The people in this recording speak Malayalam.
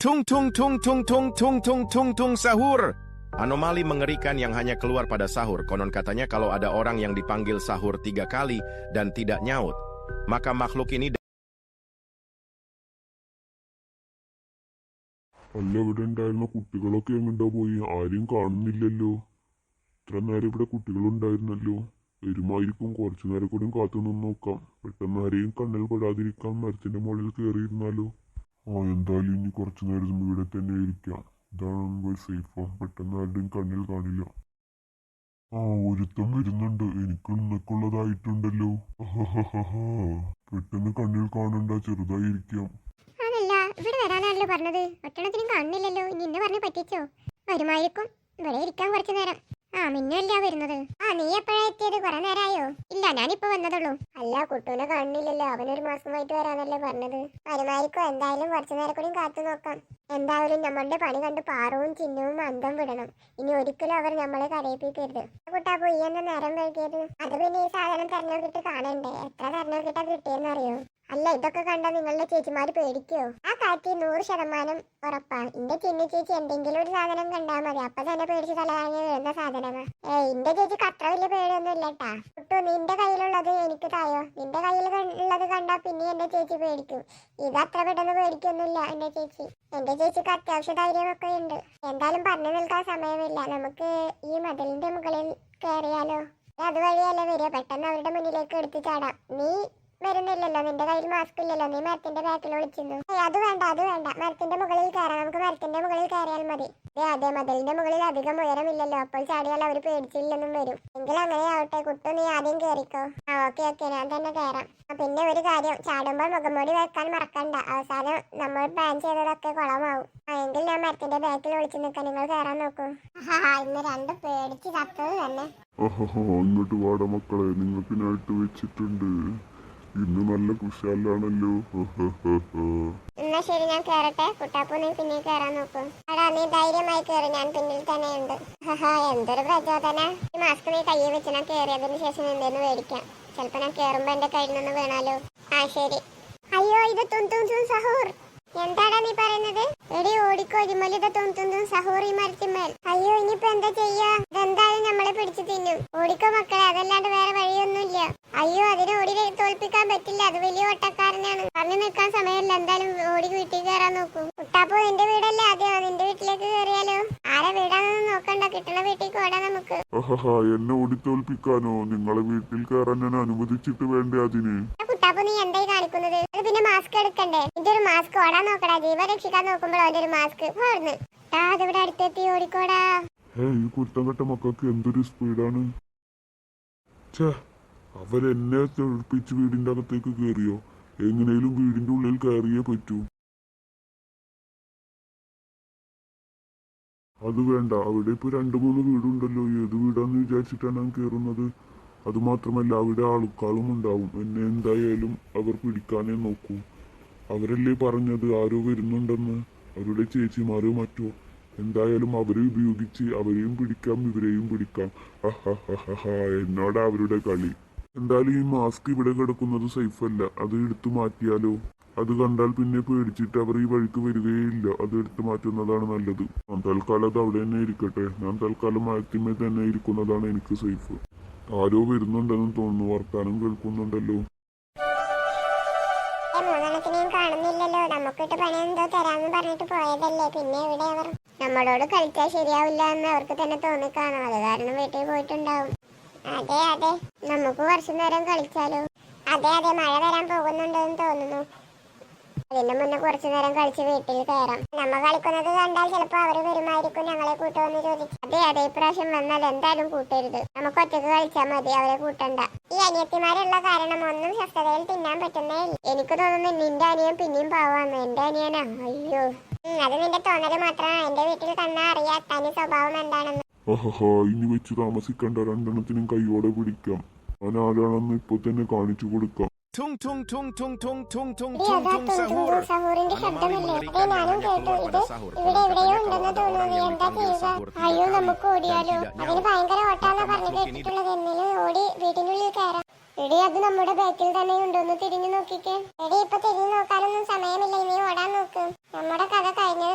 Tung tung tung tung tung tung tung tung tung sahur. Anomali mengerikan yang hanya keluar pada sahur. Konon katanya kalau ada orang yang dipanggil sahur tiga kali dan tidak nyaut, maka makhluk ini അല്ല ഇവിടെ ഉണ്ടായിരുന്ന കുട്ടികളൊക്കെ എങ്ങോട്ടാ പോയി ആരും കാണുന്നില്ലല്ലോ ഇത്ര നേരം ഇവിടെ കുട്ടികളുണ്ടായിരുന്നല്ലോ വരുമായിരിക്കും കുറച്ചു നേരം കൂടി കാത്തു നിന്ന് നോക്കാം പെട്ടെന്ന് ആരെയും കണ്ണിൽ പെടാതിരിക്കാൻ മരത്തിന്റെ മുകളിൽ കയറിയിരുന്നാലോ ആ എന്തായാലും ഇനി കുറച്ചു നേരം ഇവിടെ തന്നെ ഇരിക്കാം. ഇതാണ് സേഫ് പെട്ടെന്ന് ആരുടെയും കണ്ണിൽ കാണില്ല. ആ ഒരുത്തം വരുന്നുണ്ട്. എനിക്ക് നിനക്കുള്ളതായിട്ടുണ്ടല്ലോ. പെട്ടെന്ന് കണ്ണിൽ കാണണ്ട. ചെറുതായിരിക്കാം അതല്ല ഇവിടെ വരാനാണല്ലോ പറഞ്ഞത്. ഒറ്റണത്തിനും കാണുന്നില്ലല്ലോ. ഇന്ന് പറഞ്ഞു പറ്റിച്ചോ? വരുമായിരിക്കും. ഇവിടെ ഇരിക്കാൻ കുറച്ചു നേരം. ആ മിന്നല്ല വരുന്നത്. ആ നീ എപ്പോഴാ എത്തിയത്? കുറെ നേരമായോ? ഇല്ല ഞാനിപ്പോ വന്നതുള്ളൂ അല്ല കുട്ടൂനെ കാണുന്നില്ലല്ലോ. അവനൊരു മാസമായിട്ട് വരാന്നല്ലേ പറഞ്ഞത്. വരുമായിരിക്കും? എന്തായാലും കുറച്ചു നേരം കൂടി കാത്തു നോക്കാം. എന്തായാലും നമ്മളുടെ പണി കണ്ട് പാറവും ചിഹ്നവും അന്തം വിടണം. ഇനി ഒരിക്കലും അവർ നമ്മളെ കരയിപ്പിക്കരുത്. കുട്ടാ പോയി എന്ന നേരം വൈകിയത്? അത് പിന്നെ ഈ സാധനം തെരഞ്ഞെടുത്തിട്ട് കാണണ്ടേ? എത്ര തെരഞ്ഞെടുത്തിട്ടാ കിട്ടിയെന്ന് അറിയോ അല്ല ഇതൊക്കെ കണ്ട നിങ്ങളുടെ ചേച്ചിമാര് പേടിക്കോ? ആ കാറ്റി നൂറ് ശതമാനം ഉറപ്പാണ്. എന്റെ ചിന്നി ചേച്ചി എന്തെങ്കിലും ഒരു സാധനം കണ്ടാൽ മതി. അപ്പൊ തന്നെ പേടിച്ച് തലകറങ്ങി വരുന്ന സാധനമാ. ഏ എന്റെ ചേച്ചിക്ക് അത്ര വലിയ പേടിയൊന്നും ഇല്ലട്ടാ കുട്ടു നിന്റെ കയ്യിലുള്ളത് എനിക്ക് തായോ? നിന്റെ കയ്യിൽ ഉള്ളത് കണ്ടാ പിന്നെ എന്റെ ചേച്ചി പേടിക്കും. ഇത് അത്ര പെട്ടെന്ന് പേടിക്കൊന്നുമില്ല എന്റെ ചേച്ചി. എന്റെ ചേച്ചിക്ക് അത്യാവശ്യ ധൈര്യമൊക്കെ ഉണ്ട്. എന്തായാലും പറഞ്ഞു നിൽക്കാൻ സമയമില്ല. നമുക്ക് ഈ മതിലിന്റെ മുകളിൽ കയറിയാലോ അതുവഴിയല്ലേ വരിക. പെട്ടെന്ന് അവരുടെ മുന്നിലേക്ക് എടുത്തു ചാടാം. നീ വരുന്നില്ലല്ലോ നിന്റെ കയ്യിൽ മാസ്ക് ഇല്ലല്ലോ നീ മരത്തിന്റെ ബാക്കിൽ വിളിച്ചിരുന്നു. ഏയ് അത് വേണ്ട അത് വേണ്ട. മരത്തിന്റെ മുകളിൽ കയറാം. നമുക്ക് മരത്തിന്റെ മുകളിൽ കയറിയാൽ മതി. അതെ മതിലിന്റെ മുകളിൽ അധികം ഉയരമില്ലല്ലോ. അപ്പോൾ ചാടിയാൽ അവർ പേടിച്ചില്ലെന്നും വരും. എങ്കിൽ അങ്ങനെ ആവട്ടെ കുട്ടു നീ ആദ്യം കയറിക്കോ ആ ഓക്കെ ഓക്കെ ഞാൻ തന്നെ കയറാം പിന്നെ ഒരു കാര്യം ചാടുമ്പോൾ മുഖംമൂടി വെക്കാൻ മറക്കണ്ട. അവസാനം നമ്മൾ പ്ലാൻ ചെയ്തതൊക്കെ കുളമാവും. എങ്കിൽ ഞാൻ മരത്തിന്റെ ബാക്കിൽ വിളിച്ചു നിൽക്കാൻ നിങ്ങൾ കയറാൻ നോക്കൂ. ഇന്ന് രണ്ട് പേടിച്ച് ചത്തത് തന്നെ. ഇങ്ങോട്ട് വാട മക്കളെ. നിങ്ങൾക്ക് നാട്ട് വെച്ചിട്ടുണ്ട്. ഇന്ന് നല്ല കുശാലാണല്ലോ. എന്നാ ശരി ഞാൻ കേറട്ടെ. കുട്ടാപ്പൂ നീ പിന്നെ കേറാൻ നോക്കും. അടാ നീ ധൈര്യമായി കേറി. ഞാൻ പിന്നിൽ തന്നെ ഉണ്ട് എന്തൊരു പ്രചോദന. ഈ മാസ്ക് നീ കയ്യിൽ വെച്ച് ഞാൻ കേറിയതിന് ശേഷം എന്തേന്ന് മേടിക്കാം. ചിലപ്പോ ഞാൻ കേറുമ്പോ എന്റെ കയ്യിൽ നിന്ന് വീണാലോ. ആ ശരി. അയ്യോ ഇത് തുന്തും സഹൂർ. എന്താടാ നീ പറയുന്നത്? എടി ഓടിക്കോ തുൻ സഹൂർ ഈ മരത്തിന്മേൽ അയ്യോ ഇനിയിപ്പോ എന്താ ചെയ്യാ? ഇതെന്തായാലും നമ്മളെ പിടിച്ചു തിന്നും. ഓടിക്കോ മക്കളെ അതല്ലാണ്ട് വേറെ വഴിയൊന്നുമില്ല. അയ്യോ അതിനെ ഓടി തോൽപ്പിക്കാൻ പറ്റില്ല. അത് വലിയ ഓട്ടക്കാരനാണ് പറഞ്ഞു നിൽക്കാൻ സമയമില്ല. എന്തായാലും ഓടി വീട്ടിൽ കയറാൻ നോക്കും. കുട്ടാപ്പോ നിന്റെ വീടല്ലേ ആദ്യം? നിന്റെ വീട്ടിലേക്ക് കയറിയാലോ? ആരെ വീടാണെന്ന് നോക്കണ്ട. കിട്ടണ വീട്ടിൽ ഓടാം നമുക്ക്. എന്നെ ഓടി തോൽപ്പിക്കാനോ? നിങ്ങളെ വീട്ടിൽ കയറാൻ ഞാൻ അനുവദിച്ചിട്ട് വേണ്ടേ അതിന്? കുട്ടാപ്പോ നീ എന്തായി കാണിക്കുന്നത്? അത് പിന്നെ മാസ്ക് എടുക്കണ്ടേ? നിന്റെ ഒരു മാസ്ക് ഓടാൻ നോക്കടാ. ജീവൻ രക്ഷിക്കാൻ നോക്കുമ്പോൾ അവന്റെ ഒരു മാസ്ക് പോർന്ന് അതിവിടെ അടുത്തെത്തി ഓടിക്കോടാ. ഏ ഈ കുറ്റം കെട്ട മക്കൾക്ക് എന്തൊരു സ്പീഡാണ് ഛേ അവരെന്നെ തെളിപ്പിച്ച് വീടിന്റെ അകത്തേക്ക് കയറിയോ എങ്ങനെയും വീടിന്റെ ഉള്ളിൽ കയറിയേ പറ്റൂ. അത് വേണ്ട. അവിടെ ഇപ്പൊ രണ്ടു മൂന്ന് വീടുണ്ടല്ലോ. ഏത് വീടാന്ന് വിചാരിച്ചിട്ടാണ് ഞാൻ കയറുന്നത് അതുമാത്രമല്ല അവിടെ ആൾക്കാളും ഉണ്ടാവും. എന്നെ എന്തായാലും അവർ പിടിക്കാനേ നോക്കൂ. അവരല്ലേ പറഞ്ഞത് ആരോ വരുന്നുണ്ടെന്ന്. അവരുടെ ചേച്ചിമാരോ മറ്റോ. എന്തായാലും അവരെ ഉപയോഗിച്ച് അവരെയും പിടിക്കാം ഇവരെയും പിടിക്കാം. എന്നോട് എന്നോടാ അവരുടെ കളി. എന്തായാലും ഈ മാസ്ക് ഇവിടെ കിടക്കുന്നത് സേഫ് അല്ല. അത് എടുത്തു മാറ്റിയാലോ? അത് കണ്ടാൽ പിന്നെ പേടിച്ചിട്ട് അവർ ഈ വഴിക്ക് വരികയില്ല. അത് എടുത്തു മാറ്റുന്നതാണ് നല്ലത്. ഞാൻ തൽക്കാലം അത് അവിടെ തന്നെ ഇരിക്കട്ടെ. ഞാൻ തൽക്കാലം മാറ്റിമേ തന്നെ ഇരിക്കുന്നതാണ് എനിക്ക് സേഫ് ആരോ വരുന്നുണ്ടെന്ന് തോന്നുന്നു. വർത്താനം കേൾക്കുന്നുണ്ടല്ലോ. പിന്നെ നമ്മളോട് കളിച്ചാൽ ശരിയാവില്ല എന്ന് അവർക്ക് തന്നെ തോന്നിക്കാണും. അത് കാരണം വീട്ടിൽ പോയിട്ടുണ്ടാവും. അതെ അതെ. നമുക്ക് കുറച്ചു നേരം കളിച്ചാലോ? അതെ അതെ മഴ വരാൻ പോകുന്നുണ്ടെന്ന് തോന്നുന്നു. അതിന്റെ മുന്നേ കുറച്ചു നേരം കളിച്ച് വീട്ടിൽ കയറാം. നമ്മ കളിക്കുന്നത് കണ്ടാൽ ചിലപ്പോ അവർ വരുമായിരിക്കും ഞങ്ങളെ കൂട്ടുമെന്ന് ചോദിച്ചു. അതെ അതെ ഇപ്രാവശ്യം വന്നാൽ എന്തായാലും കൂട്ടരുത്. നമുക്ക് ഒറ്റയ്ക്ക് കളിച്ചാൽ മതി അവരെ കൂട്ടണ്ട. ഈ അനിയത്തിമാരുള്ള കാരണം ഒന്നും സ്വസ്ഥതയിൽ തിന്നാൻ പറ്റുന്നേ. എനിക്ക് തോന്നുന്നു നിന്റെ അനിയൻ പിന്നെയും പാവാന്ന് എന്റെ അനിയനാ? അയ്യോ. അത് നിന്റെ തോന്നൽ മാത്രമാണ്. എന്റെ വീട്ടിൽ തന്നെ അറിയാ. തനി സ്വഭാവം എന്താണെന്ന്. ആഹാ ഇനി വെച്ച് താമസിക്കണ്ട രണ്ടെണ്ണത്തിനും കൈയോടെ പിടിക്കാം. ഞാൻ ആരാണെന്ന് ഇപ്പൊ തന്നെ കാണിച്ചു കൊടുക്കാം. tung tung tung tung tung tung tung എടി, tung അതാ tung sahur. സഹൂറിന്റെ ശബ്ദമല്ലേ? അതേ ഞാനും കേട്ടു ഇത് ഇവിടെ എവിടെയോ ഉണ്ടെന്ന് തോന്നുന്നു എന്താ ചെയ്യുക അയ്യോ നമുക്ക് ഓടിയാലോ? അതിന് ഭയങ്കര ഓട്ടാന്നാ പറഞ്ഞു കേട്ടിട്ടുള്ളത് എന്നാലും ഓടി വീടിനുള്ളിൽ കയറാം എടി അത് നമ്മുടെ ബാക്കിൽ തന്നെ ഉണ്ടോന്ന് തിരിഞ്ഞു നോക്കിക്കേ. എടി ഇപ്പൊ തിരിഞ്ഞു നോക്കാനൊന്നും സമയമില്ല. ഇനി ഓടാൻ നോക്ക്. നമ്മുടെ കഥ കഴിഞ്ഞു